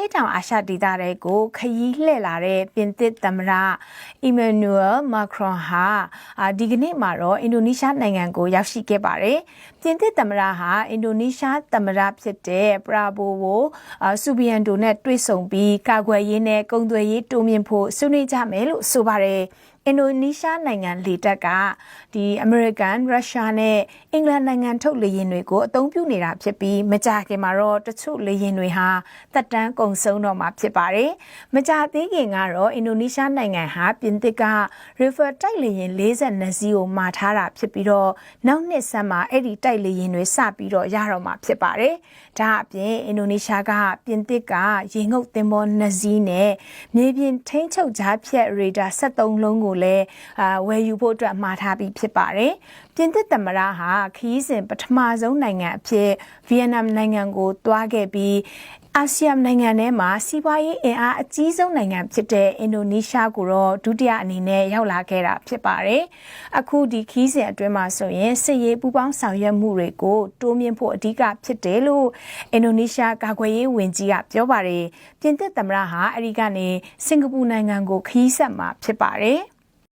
ရှေ့တောင်အာရှဒေသတွေကိုခရီးလှည့်လာတဲ့ပြင်သစ်သမ္မတအီမန်နျူယ်မာခရွန်ဟာအာဒီကနေ့မှာတော့အင်ဒိုနီးရှားနိုင်ငံကိုရောက်ရှိခဲ့ပါတယ်။ပြင်သစ်သမ္မတဟာအင်ဒိုနီးရှားသမ္မတဖြစ်တဲ့ပရာဘိုဝိုအာဆူဘီယန်ဒိုနဲ့တွေ့ဆုံပြီးကာကွယ်ရေးနဲ့ကုန်သွယ်ရေးတိုးမြှင့်ဖို့ဆွေးနွေးကြမယ်လို့ဆိုပါတယ်။ အင်ဒိုနီးရှားနိုင်ငံလေတပ်ကဒီအမေရိကန်ရုရှားနဲ့အင်္ဂလန်နိုင်ငံထုတ်လေယာဉ်တွေကိုအသုံးပြုနေတာဖြစ်ပြီးမကြာခင်မှာတော့တချို့လေယာဉ်တွေဟာတက်တန်းကုန်ဆုံးတော့မှာဖြစ်ပါတယ်။မကြာသေးခင်ကတော့အင်ဒိုနီးရှားနိုင်ငံဟာပြင်သစ်က River တိုက်လေယာဉ်42စီးကိုမှာထားတာဖြစ်ပြီးတော့နောက်နှစ်ဆက်မှာအဲ့ဒီတိုက်လေယာဉ်တွေစပြီးတော့ရတော့မှာဖြစ်ပါတယ်။ဒါအပြင်အင်ဒိုနီးရှားကပြင်သစ်ကရေငုပ်သင်္ဘော2စီးနဲ့မြေပြင်ထိန်းချုပ်ကြားဖြတ်ရေဒါ73လုံးကိုလည်းအာဝယ်ယူဖို့အတွက်မှာထားပြီးဖြစ်ပါတယ်။ပြင်သစ်သမ္မတဟာခရီးစဉ်ပထမဆုံးနိုင်ငံအဖြစ်ဗီယက်နမ်နိုင်ငံကိုတွားခဲ့ပြီးအာဆီယံနိုင်ငံထဲမှာစီးပွားရေးအင်အားအကြီးဆုံးနိုင်ငံဖြစ်တဲ့အင်ဒိုနီးရှားကိုတော့ဒုတိယအနေနဲ့ရောက်လာခဲ့တာဖြစ်ပါတယ်။အခုဒီခီးစဉ်အတွင်းမှာဆိုရင်စစ်ရေးပူးပေါင်းဆောင်ရွက်မှုတွေကိုတိုးမြှင့်ဖို့အဓိကဖြစ်တယ်လို့အင်ဒိုနီးရှားကာကွယ်ရေးဝန်ကြီးကပြောပါတယ်။ပြင်သစ်သမ္မတဟာအဲဒီကနေစင်ကာပူနိုင်ငံကိုခီးဆက်မှာဖြစ်ပါတယ်။